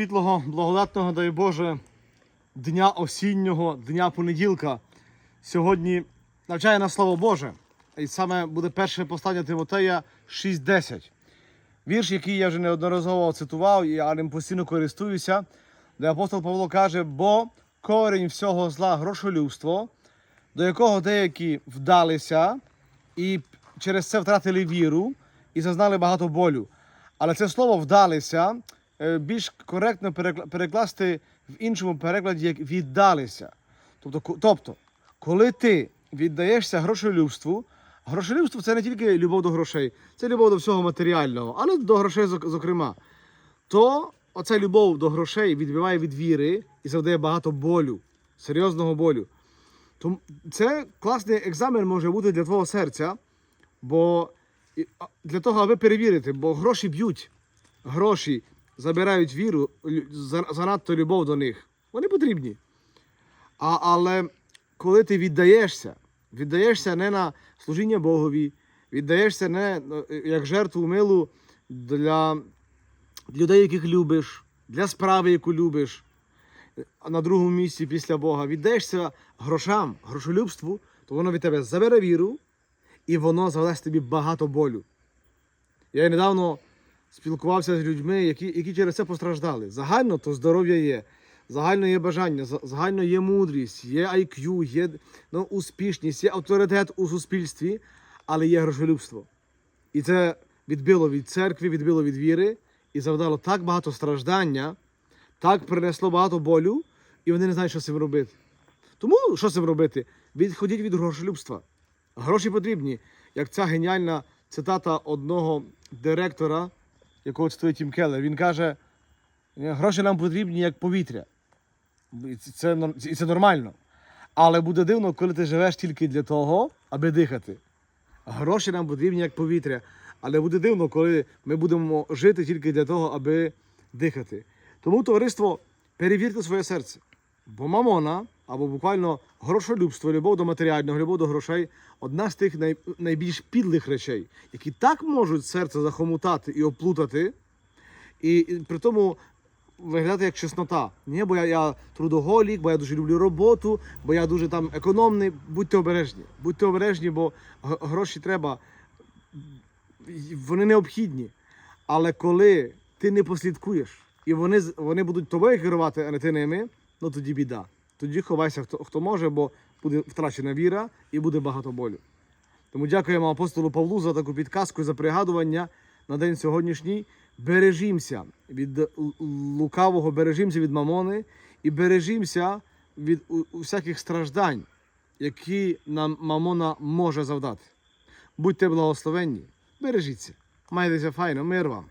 світлого, благодатного, дай Боже, дня осіннього, дня понеділка. Сьогодні навчає нас Слово Боже. І саме буде перше послання Тимотея 6.10. Вірш, який я вже неодноразово цитував, ним постійно користуюся, де апостол Павло каже, бо корінь всього зла грошолюбство, до якого деякі вдалися і через це втратили віру і зазнали багато болю. Але це слово вдалися більш коректно перекласти в іншому перекладі як віддалися. Тобто, тобто, коли ти віддаєшся грошолюбству, грошолюбство це не тільки любов до грошей, це любов до всього матеріального, але до грошей зокрема, то оця любов до грошей відбиває від віри і завдає багато болю, серйозного болю. Тому це класний екзамен може бути для твого серця, бо для того, аби перевірити, бо гроші б'ють, гроші забирають віру, занадто любов до них. Вони потрібні. А, але коли ти віддаєшся, віддаєшся не на служіння Богові, віддаєшся не ну, як жертву милу для людей, яких любиш, для справи, яку любиш, на другому місці після Бога, віддаєшся грошам, грошолюбству, то воно від тебе забере віру і воно завдасть тобі багато болю. Я недавно спілкувався з людьми, які, які через це постраждали. Загально то здоров'я є, загально є бажання, загально є мудрість, є IQ, є ну, успішність, є авторитет у суспільстві, але є грошолюбство. І це відбило від церкви, відбило від віри і завдало так багато страждання, так принесло багато болю, і вони не знають, що з цим робити. Тому що з цим робити? Відходіть від грошолюбства. Гроші потрібні. Як ця геніальна цитата одного директора, якого цитує Тім Келлер, він каже: гроші нам потрібні як повітря. І це, і це нормально. Але буде дивно, коли ти живеш тільки для того, аби дихати. Гроші нам потрібні як повітря. Але буде дивно, коли ми будемо жити тільки для того, аби дихати. Тому, товариство, перевірте своє серце. Бо мамона, або буквально грошолюбство, любов до матеріального, любов до грошей одна з тих най, найбільш підлих речей, які так можуть серце захомутати і оплутати, і, і при тому виглядати як чеснота. Ні, бо я, я трудоголік, бо я дуже люблю роботу, бо я дуже там економний. Будьте обережні. Будьте обережні, бо гроші треба, вони необхідні. Але коли ти не послідкуєш, і вони, вони будуть тобою керувати, а не ти ними, ну тоді біда. Тоді ховайся, хто, хто може, бо буде втрачена віра і буде багато болю. Тому дякуємо апостолу Павлу за таку підказку і за пригадування на день сьогоднішній. Бережімося від лукавого, бережімося від мамони і бережімося від усяких страждань, які нам мамона може завдати. Будьте благословенні, бережіться, майтеся файно, мир вам.